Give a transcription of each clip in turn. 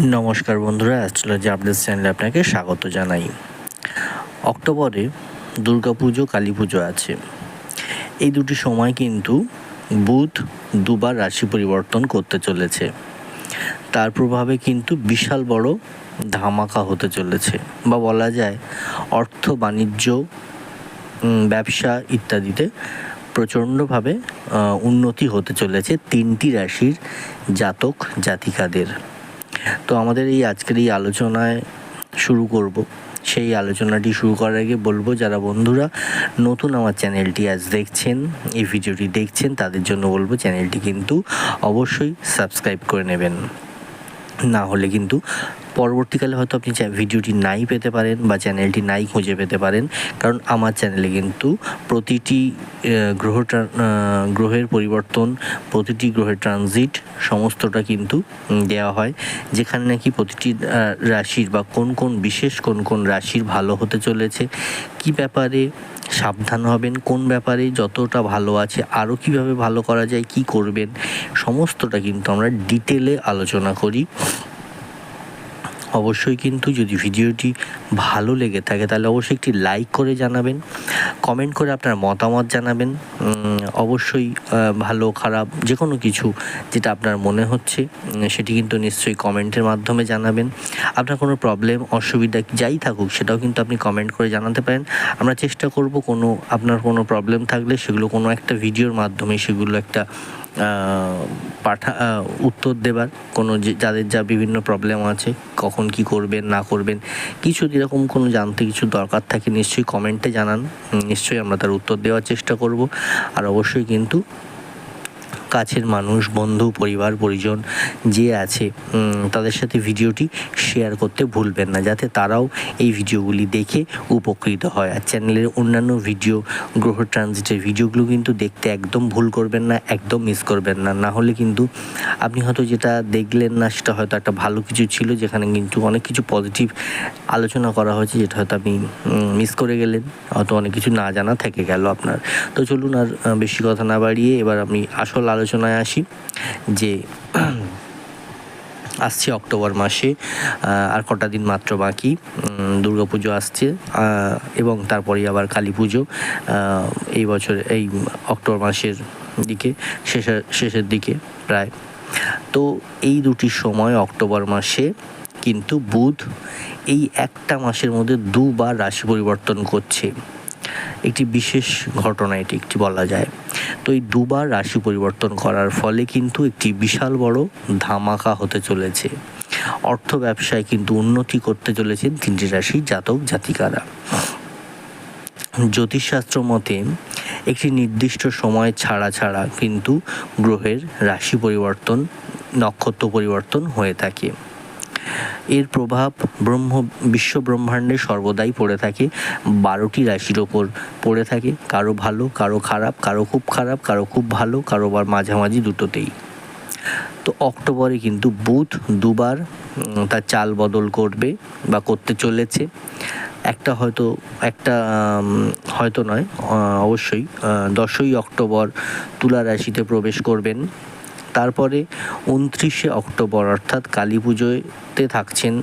নমস্কার বন্ধুরা, astrology update চ্যানেলে আপনাকে স্বাগত জানাই। অক্টোবরে দুর্গাপুজো কালী পুজো আছে। এই দুটি সময় কিন্তু বুধ দুবার রাশি পরিবর্তন করতে চলেছে। তার প্রভাবে কিন্তু বিশাল বড় ধামাকা হতে চলেছে বা বলা যায় অর্থ, বাণিজ্য ব্যবসা ইত্যাদিতে প্রচণ্ডভাবে উন্নতি হতে চলেছে তিনটি রাশির জাতক, জাতিকাদের। তো আমাদের এই আজকের এই আলোচনায় শুরু করব। সেই আলোচনাটি শুরু করার আগে বলব, যারা বন্ধুরা নতুন আমার চ্যানেলটি আজ দেখছেন, এই ভিডিওটি দেখছেন, তাদের জন্য বলব চ্যানেলটি কিন্তু অবশ্যই সাবস্ক্রাইব করে নেবেন। না হলে কিন্তু পরবর্তীকালে হয়তো আপনি ভিডিওটি নাই পেতে পারেন বা চ্যানেলটি নাই খুঁজে পেতে পারেন। কারণ আমার চ্যানেলে কিন্তু প্রতিটি গ্রহ গ্রহের পরিবর্তন, প্রতিটি গ্রহের ট্রানজিট সমস্তটা কিন্তু দেওয়া হয়। যেখানে নাকি প্রতিটি রাশির বা কোন কোন, বিশেষ কোন কোন রাশির ভালো হতে চলেছে, কি ব্যাপারে সাবধান হবেন, কোন ব্যাপারে যতটা ভালো আছে আরও কীভাবে ভালো করা যায়, কি করবেন, সমস্তটা কিন্তু আমরা ডিটেলে আলোচনা করি। অবশ্যই কিন্তু যদি ভিডিওটি ভালো লেগে থাকে, তাহলে অবশ্যই একটি লাইক করে জানাবেন কমেন্ট করে আপনার মতামত জানাবেন। অবশ্যই ভালো, খারাপ যে কোনো কিছু যেটা আপনার মনে হচ্ছে সেটি কিন্তু নিশ্চয়ই কমেন্টের মাধ্যমে জানাবেন। আপনার কোনো প্রবলেম অসুবিধা যাই থাকুক, সেটাও কিন্তু আপনি কমেন্ট করে জানাতে পারেন। আমরা চেষ্টা করব কোনো, আপনার কোনো প্রবলেম থাকলে সেগুলো কোনো একটা ভিডিওর মাধ্যমে সেগুলো একটা পাঠা উত্তর দেবার। কোনো যাদের যা বিভিন্ন প্রবলেম আছে, কখন কি করবেন, না করবেন, কিছু এরকম কোনো জানতে কিছু দরকার থাকে, নিশ্চয়ই কমেন্টে জানান। নিশ্চয়ই আমরা তার উত্তর দেওয়ার চেষ্টা করব। আর অবশ্যই কিন্তু কাছের মানুষ, বন্ধু, পরিবার, পরিজন যে আছে তাদের সাথে ভিডিওটি শেয়ার করতে ভুলবেন না, যাতে তারাও এই ভিডিওগুলি দেখে উপকৃত হয়। আর চ্যানেলের অন্যান্য ভিডিও গ্রহ ট্রানজিটের ভিডিওগুলো কিন্তু দেখতে একদম ভুল করবেন না, একদম মিস করবেন না। না হলে কিন্তু আপনি হয়তো যেটা দেখলেন না, সেটা হয়তো একটা ভালো কিছু ছিল, যেখানে কিন্তু অনেক কিছু পজিটিভ আলোচনা করা হয়েছে, যেটা হয়তো আপনি মিস করে গেলেন। হয়তো অনেক কিছু না জানা থেকে গেল আপনার। তো চলুন আর বেশি কথা না বাড়িয়ে এবার আমি আসল আলোচনায় আসি যে আসছে অক্টোবর মাসে আর কটা দিন মাত্র বাকি পুজো আসছে এবং তারপরেই আবার কালী পুজো এই বছর, এই অক্টোবর মাসের দিকে শেষের শেষের দিকে প্রায়। তো এই দুটি সময় অক্টোবর মাসে কিন্তু বুধ এই একটা মাসের মধ্যে দুবার রাশি পরিবর্তন করছে। একটি বিশেষ ঘটনা এটি একটি বলা যায়। তো এই দুবার রাশি পরিবর্তন করার ফলে কিন্তু একটি বিশাল বড় ধামাকা হতে চলেছে। অর্থ ব্যবসায় কিন্তু উন্নতি করতে চলেছেন তিনটি রাশি জাতক জাতিকারা। জ্যোতিষশাস্ত্র মতে একটি নির্দিষ্ট সময় ছাড়া ছাড়া কিন্তু গ্রহের রাশি পরিবর্তন, নক্ষত্র পরিবর্তন হয়ে থাকে। এর প্রভাব ব্রহ্ম, বিশ্ব ব্রহ্মাণ্ডে সর্বদাই পড়ে থাকে। বারোটি রাশির ওপর পড়ে থাকে। কারও ভালো, কারও খারাপ, কারও খুব খারাপ, কারও খুব ভালো, কারও আবার মাঝামাঝি দুটোতেই। তো অক্টোবরে কিন্তু বুধ দুবার তার চাল বদল করবে বা করতে চলেছে। একটা হয়তো একটা হয়তো নয় অবশ্যই দশই অক্টোবর তুলা রাশিতে প্রবেশ করবেন। তারপরে উনত্রিশে অক্টোবর, অর্থাৎ কালী পুজোতে থাকছেন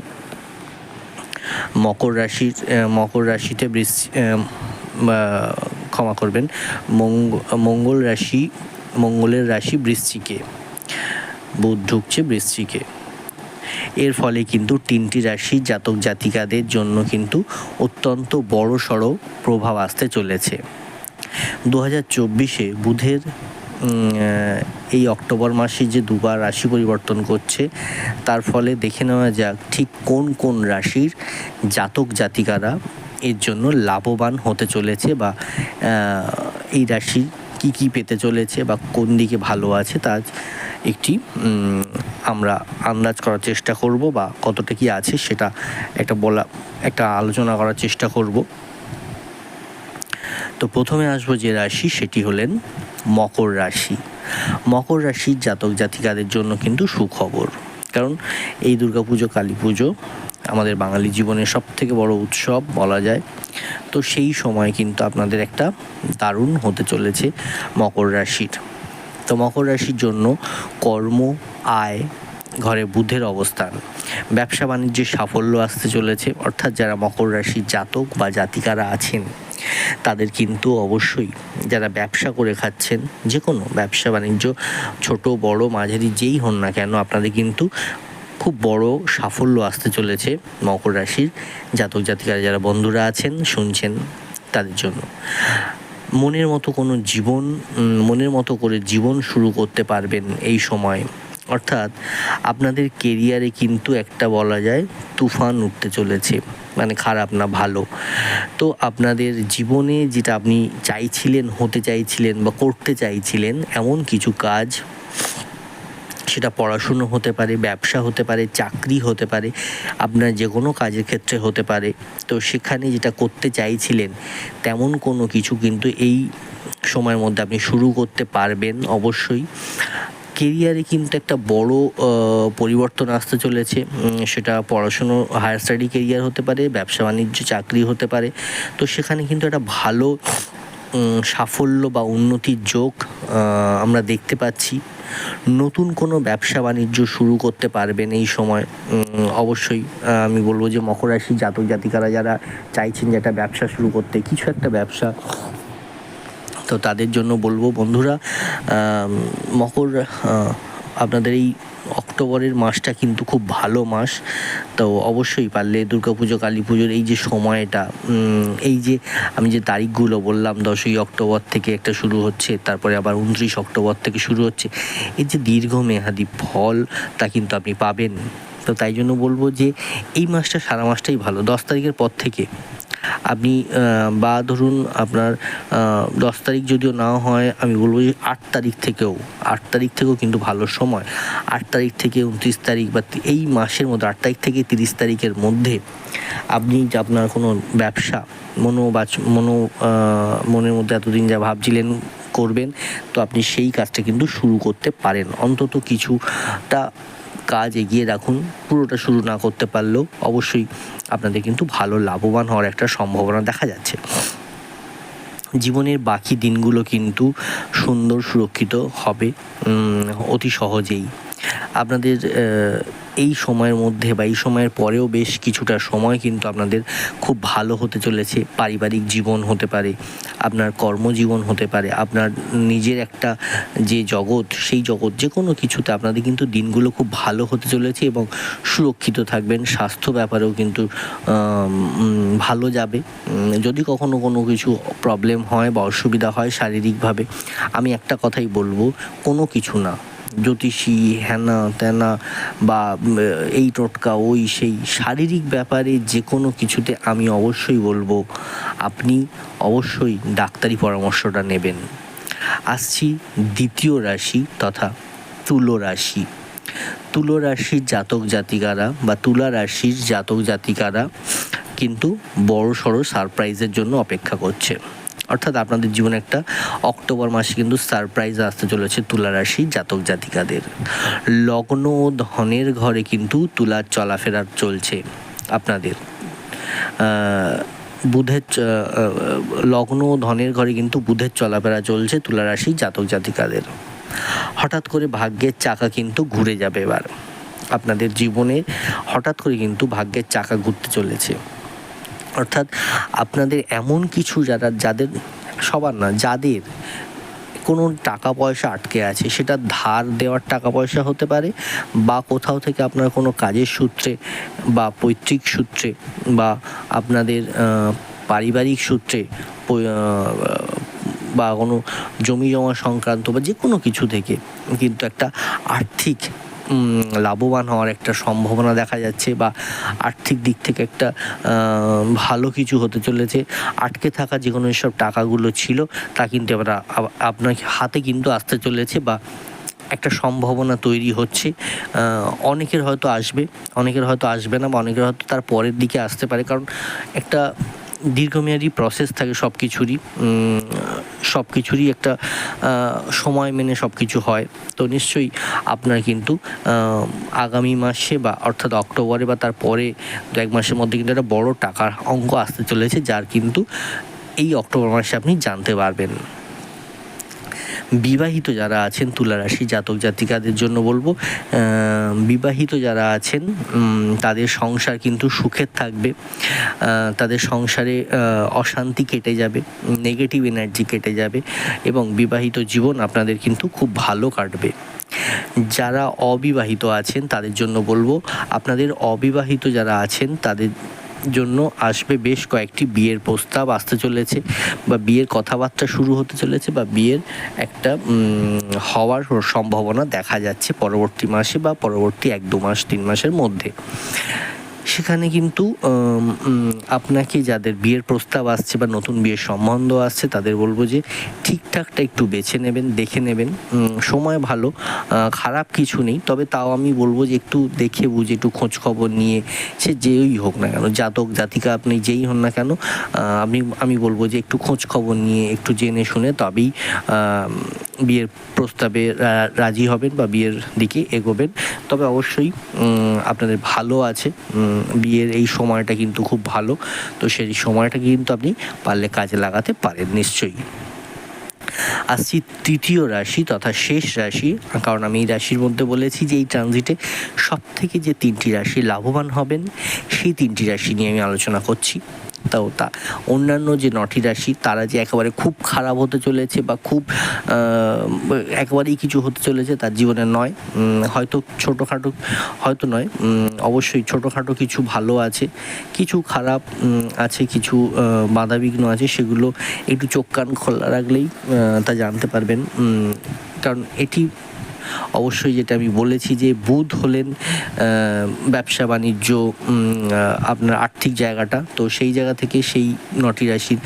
মকর রাশির মকর রাশিতে বৃষ ক্ষমা করবেন, মঙ্গ- মঙ্গল রাশি, মঙ্গলের রাশি বৃশ্চিকে, বুধ ঢুকছে বৃশ্চিকে। এর ফলে কিন্তু তিনটি রাশি জাতক জাতিকাদের জন্য কিন্তু অত্যন্ত বড় সড়ো প্রভাব আসতে চলেছে। দু হাজার চব্বিশে বুধের এই অক্টোবর মাসে যে দুবার রাশি পরিবর্তন করছে, তার ফলে দেখে নেওয়া যাক ঠিক কোন কোন রাশির জাতক জাতিকারা এর জন্য লাভবান হতে চলেছে বা এই রাশি কি কি পেতে চলেছে বা কোন দিকে ভালো আছে তার একটি আমরা আন্দাজ করার চেষ্টা করব বা কতটা কি আছে সেটা একটা বলা, একটা আলোচনা করার চেষ্টা করব। তো প্রথমে আসব যে রাশি, সেটি হলেন মকর রাশি। মকর রাশির জাতক জাতিকাদের জন্য কিন্তু সুখবর। কারণ এই দুর্গাপুজো কালী পুজো আমাদের বাঙালি জীবনের সব থেকে বড় উৎসব বলা যায়। তো সেই সময় কিন্তু আপনাদের একটা দারুণ হতে চলেছে মকর রাশির। তো মকর রাশির জন্য কর্ম, আয় ঘরে বুধের অবস্থান। ব্যবসা বাণিজ্যে সাফল্য আসতে চলেছে, অর্থাৎ যারা মকর রাশির জাতক বা জাতিকারা আছেন, তাদের কিন্তু অবশ্যই যারা ব্যবসা করে খাচ্ছেন যে কোনো ব্যবসা বাণিজ্য, ছোট, বড়, মাঝারি, যেই হন না কেন, আপনাদের কিন্তু খুব বড় সাফল্য আসতে চলেছে মকর রাশির জাতক জাতিকারা যারা বন্ধুরা আছেন, শুনছেন তাদের জন্য। মনের মতো কোনো জীবন মনের মতো করে জীবন শুরু করতে পারবেন এই সময়। অর্থাৎ আপনাদের কেরিয়ারে কিন্তু একটা বলা যায় তুফান উঠতে চলেছে মানে খারাপ না ভালো। তো আপনাদের জীবনে যেটা আপনি চাইছিলেন, হতে চাইছিলেন বা করতে চাইছিলেন এমন কিছু কাজ, সেটা পড়াশুনো হতে পারে, ব্যবসা হতে পারে, চাকরি হতে পারে, আপনার যে কোনো কাজের ক্ষেত্রে হতে পারে, তো সেখানে যেটা করতে চাইছিলেন তেমন কোনো কিছু কিন্তু এই সময়ের মধ্যে আপনি শুরু করতে পারবেন অবশ্যই। কেরিয়ারে কিন্তু একটা বড় পরিবর্তন আসতে চলেছে। সেটা পড়াশুনো হায়ার স্টাডি কেরিয়ার হতে পারে, ব্যবসা বাণিজ্য, চাকরি হতে পারে। তো সেখানে কিন্তু একটা ভালো সাফল্য বা উন্নতির যোগ আমরা দেখতে পাচ্ছি। নতুন কোনো ব্যবসা বাণিজ্য শুরু করতে পারবেন এই সময়। অবশ্যই আমি বলব যে মকর রাশি জাতক জাতিকারা যারা চাইছেন যে একটা ব্যবসা শুরু করতে, কিছু একটা ব্যবসা তো তাদের জন্য বলব বন্ধুরা মকর আপনাদের এই অক্টোবরের মাসটা কিন্তু খুব ভালো মাস। তো অবশ্যই পারলে দুর্গা পুজো, কালী পুজোর এই যে সময়টা এই যে আমি যে তারিখগুলো বললাম, দশই অক্টোবর থেকে একটা শুরু হচ্ছে, তারপরে আবার উনত্রিশ অক্টোবর থেকে শুরু হচ্ছে, এই যে দীর্ঘমেয়াদী ফল তা কিন্তু আপনি পাবেন। তো তাই জন্য বলব যে এই মাসটা সারা মাসটাই ভালো। দশ তারিখের পর থেকে আপনি বা ধরুন আপনার দশ তারিখ যদিও না হয়, আমি বলব যে আট তারিখ থেকেও, আট তারিখ থেকেও কিন্তু ভালো সময়। আট তারিখ থেকে উনত্রিশ তারিখ বা এই মাসের মধ্যে, আট তারিখ থেকে তিরিশ তারিখের মধ্যে আপনি যে আপনার কোনো ব্যবসা, মনো বাচ, মনো মনের মধ্যে এতদিন যা ভাবছিলেন করবেন, তো আপনি সেই কাজটা কিন্তু শুরু করতে পারেন। অন্তত কিছুটা কাজ এগিয়ে রাখুন, পুরোটা শুরু না করতে পারলেও অবশ্যই আপনাদের কিন্তু ভালো লাভবান হওয়ার একটা সম্ভাবনা দেখা যাচ্ছে। জীবনের বাকি দিনগুলো কিন্তু সুন্দর সুরক্ষিত হবে অতি সহজেই। আপনাদের এই সময়ের মধ্যে বা এই সময়ের পরেও বেশ কিছুটা সময় কিন্তু আপনাদের খুব ভালো হতে চলেছে। পারিবারিক জীবন হতে পারে, আপনার কর্মজীবন হতে পারে, আপনার নিজের একটা যে জগৎ, সেই জগৎ যে কোনো কিছুতে আপনাদের কিন্তু দিনগুলো খুব ভালো হতে চলেছে এবং সুরক্ষিত থাকবেন। স্বাস্থ্য ব্যাপারেও কিন্তু ভালো যাবে। যদি কখনো কোনো কিছু প্রবলেম হয় বা অসুবিধা হয় শারীরিকভাবে, আমি একটা কথাই বলব, কোনো কিছু না। জ্যোতিষী হ্যানা ত্যানা বা এই টোটকা, ওই সেই শারীরিক ব্যাপারে যে কোনো কিছুতে আমি অবশ্যই বলব, আপনি অবশ্যই ডাক্তারি পরামর্শটা নেবেন। আসছি দ্বিতীয় রাশি তথা তুলো রাশি। তুলো রাশির জাতক জাতিকারা বা তুলা রাশির জাতক জাতিকারা কিন্তু বড় সড়ো সারপ্রাইজের জন্য অপেক্ষা করছে। অর্থাৎ আপনাদের জীবনে একটা অক্টোবর মাসে কিন্তু সারপ্রাইজ আসতে চলেছে তুলা রাশি জাতক জাতিকাদের। লগ্ন ধনের ঘরে কিন্তু তুলার চলাফেরা চলছে আপনাদের। বুধের লগ্ন ধনের ঘরে কিন্তু বুধের চলাফেরা চলছে তুলা রাশি জাতক জাতিকাদের। হঠাৎ করে ভাগ্যের চাকা কিন্তু ঘুরে যাবে এবার। আপনাদের জীবনে হঠাৎ করে কিন্তু ভাগ্যের চাকা ঘুরতে চলেছে। অর্থাৎ আপনাদের এমন কিছু যারা, যাদের সবার না, যাদের কোনো টাকা পয়সা আটকে আছে, সেটা ধার দেওয়ার টাকা পয়সা হতে পারে বা কোথাও থেকে আপনার কোনো কাজের সূত্রে বা পৈতৃক সূত্রে বা আপনাদের পারিবারিক সূত্রে বা কোনো জমি জমা সংক্রান্ত বা যে কোনো কিছু থেকে কিন্তু একটা আর্থিক লাভবান হওয়ার একটা সম্ভাবনা দেখা যাচ্ছে বা আর্থিক দিক থেকে একটা ভালো কিছু হতে চলেছে। আটকে থাকা যে কোনো সব টাকাগুলো ছিল, তা কিন্তু এবার আ- আপনার হাতে কিন্তু আসতে চলেছে বা একটা সম্ভাবনা তৈরি হচ্ছে। অনেকের হয়তো আসবে, অনেকের হয়তো আসবে না বা অনেকের হয়তো তার পরের দিকে আসতে পারে। কারণ একটা দীর্ঘমেয়াদী প্রসেস থাকে সব কিছুরই সব কিছুরই একটা সময় মেনে সব কিছু হয়। তো নিশ্চয়ই আপনার কিন্তু আগামী মাসে বা অর্থাৎ অক্টোবরে বা তার পরে দু এক মাসের মধ্যে কিন্তু একটা বড় টাকার অঙ্ক আসতে চলেছে, যার কিন্তু এই অক্টোবর মাসে আপনি জানতে পারবেন। বিবাহিত যারা আছেন তুলা রাশি জাতক জাতিকাদের জন্য বলব বিবাহিত যারা আছেন তাদের সংসার কিন্তু সুখের থাকবে তাদের সংসারে অশান্তি কেটে যাবে নেগেটিভ এনার্জি কেটে যাবে এবং বিবাহিত জীবন আপনাদের কিন্তু খুব ভালো কাটবে। যারা অবিবাহিত আছেন তাদের জন্য বলব, আপনাদের অবিবাহিত যারা আছেন তাদের জন্য আসবে বেশ কয়েকটি বিয়ের প্রস্তাব আসতে চলেছে বা বিয়ের কথাবার্তা শুরু হতে চলেছে বা বিয়ের একটা হওয়ার সম্ভাবনা দেখা যাচ্ছে পরবর্তী মাসে বা পরবর্তী এক দু মাস, তিন মাসের মধ্যে। সেখানে কিন্তু আপনাকে যাদের বিয়ের প্রস্তাব আসছে বা নতুন বিয়ের সম্বন্ধ আসছে, তাদের বলব যে ঠিকঠাকটা একটু বেছে নেবেন, দেখে নেবেন। সময় ভালো খারাপ কিছু নেই, তবে তাও আমি বলব যে একটু দেখে বুঝে, একটু খোঁজ খবর নিয়ে সে যেই হোক না কেন, জাতক, জাতিকা আপনি যেই হন না কেন আমি আমি বলব যে একটু খোঁজ খবর নিয়ে, একটু জেনে শুনে তবেই বিয়ের প্রস্তাবে রাজি হবেন বা বিয়ের দিকে এগোবেন। তবে অবশ্যই আপনাদের ভালো আছে বিয়ের এই সময়টা কিন্তু খুব ভালো। তো সেই সময়টা কিন্তু আপনি পারলে কাজে লাগাতে পারেন নিশ্চয়ই। আসছি তৃতীয় রাশি তথা শেষ রাশি। কারণ আমি এই রাশির মধ্যে বলেছি যে এই ট্রানজিটে সব থেকে যে তিনটি রাশি লাভবান হবেন, সেই তিনটি রাশি নিয়ে আমি আলোচনা করছি। তাও তা। অন্যান্য যে নটি রাশি, তারা যে একেবারে খুব খারাপ হতে চলেছে বা খুব একেবারেই কিছু হতে চলেছে তার জীবনে নয়। হয়তো ছোটোখাটো, হয়তো নয়। অবশ্যই ছোটোখাটো কিছু ভালো আছে, কিছু খারাপ আছে, কিছু বাধাবিঘ্ন আছে, সেগুলো একটু চোখ কান খোলা রাখলেই তা জানতে পারবেন। কারণ এটি অবশ্যই যেটা আমি বলেছি যে বুধ হলেন ব্যবসা বাণিজ্য আপনার আর্থিক জায়গাটা। তো সেই জায়গা থেকে সেই নটি রাশির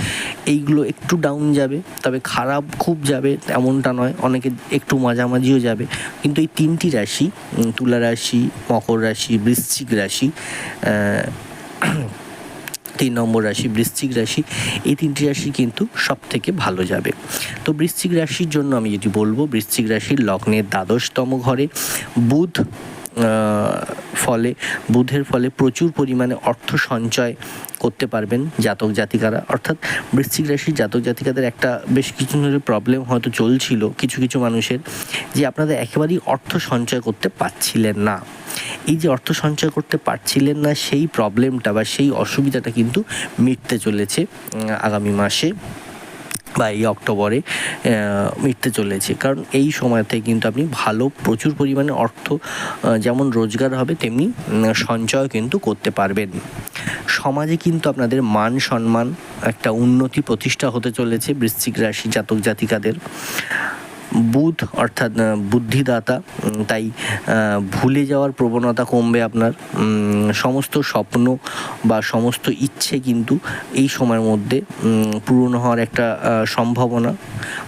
এইগুলো একটু ডাউন যাবে, তবে খারাপ খুব যাবে এমনটা নয়। অনেকে একটু মাঝামাঝিও যাবে। কিন্তু এই তিনটি রাশি তুলা রাশি, মকর রাশি, বৃশ্চিক রাশি তিন নম্বর রাশি বৃশ্চিক রাশি, এই তিনটি রাশি কিন্তু সব থেকে ভালো যাবে। তো বৃশ্চিক রাশির জন্য আমি যদি বলব, বৃশ্চিক রাশির লগ্নের দ্বাদশতম ঘরে বুধ ফলে, বুধের ফলে প্রচুর পরিমাণে অর্থ সঞ্চয় করতে পারবেন জাতক জাতিকারা। অর্থাৎ বৃশ্চিক রাশির জাতক জাতিকাদের একটা বেশ কিছু প্রবলেম হয়তো চলছিল কিছু কিছু মানুষের, যে আপনাদের একেবারেই অর্থ সঞ্চয় করতে পারছিলেন না। এই যে অর্থ সঞ্চয় করতে পারছিলেন না, সেই প্রবলেমটা বা সেই অসুবিধাটা কিন্তু মিটতে চলেছে আগামী মাসে বা এই অক্টোবরে মিটতে চলেছে। কারণ এই সময়তে কিন্তু আপনি ভালো প্রচুর পরিমাণে অর্থ যেমন রোজগার হবে, তেমনি সঞ্চয় কিন্তু করতে পারবেন। সমাজে কিন্তু আপনাদের মান সম্মান একটা উন্নতি প্রতিষ্ঠা হতে চলেছে বৃশ্চিক রাশি জাতক জাতিকাদের। বুধ, অর্থাৎ বুদ্ধিদাতা তাই ভুলে যাওয়ার প্রবণতা কমবে আপনার। সমস্ত স্বপ্ন বা সমস্ত ইচ্ছে কিন্তু এই সময়ের মধ্যে পূরণ হওয়ার একটা সম্ভাবনা।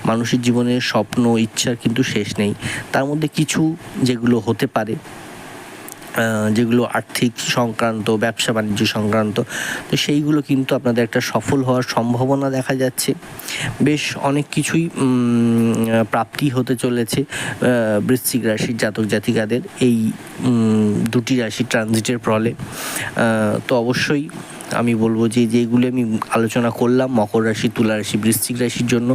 মানুষের জীবনের স্বপ্ন, ইচ্ছার কিন্তু শেষ নেই। তার মধ্যে কিছু যেগুলো হতে পারে যেগুলো আর্থিক সংক্রান্ত, ব্যবসা বাণিজ্য সংক্রান্ত, তো সেইগুলো কিন্তু আপনাদের একটা সফল হওয়ার সম্ভাবনা দেখা যাচ্ছে। বেশ অনেক কিছুই প্রাপ্তি হতে চলেছে বৃশ্চিক রাশির জাতক জাতিকাদের এই দুটি রাশি ট্রানজিটের ফলে। তো অবশ্যই আমি বলব যে যেগুলো আমি আলোচনা করলাম, মকর রাশি, তুলা রাশি, বৃশ্চিক রাশির জন্য,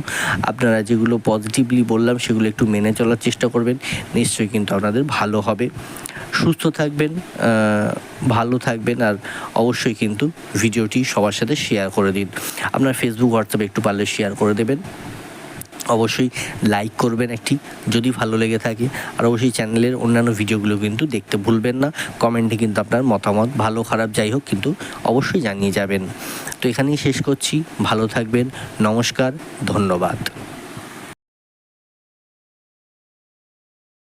আপনারা যেগুলো পজিটিভলি বললাম, সেগুলো একটু মেনে চলার চেষ্টা করবেন। নিশ্চয়ই কিন্তু আপনাদের ভালো হবে। সুস্থ থাকবেন ভালো থাকবেন আর অবশ্যই কিন্তু ভিডিওটি সবার সাথে শেয়ার করে দিন। আপনার ফেসবুক হোয়াটসঅ্যাপে একটু পারলে শেয়ার করে দেবেন। অবশ্যই লাইক করবেন একটি, যদি ভালো লেগে থাকে। আর অবশ্যই চ্যানেলের অন্যান্য ভিডিওগুলো কিন্তু দেখতে ভুলবেন না। কমেন্টে কিন্তু আপনার মতামত, ভালো, খারাপ, যাই হোক, কিন্তু অবশ্যই জানিয়ে যাবেন। তো এখানেই শেষ করছি। ভালো থাকবেন। নমস্কার, ধন্যবাদ।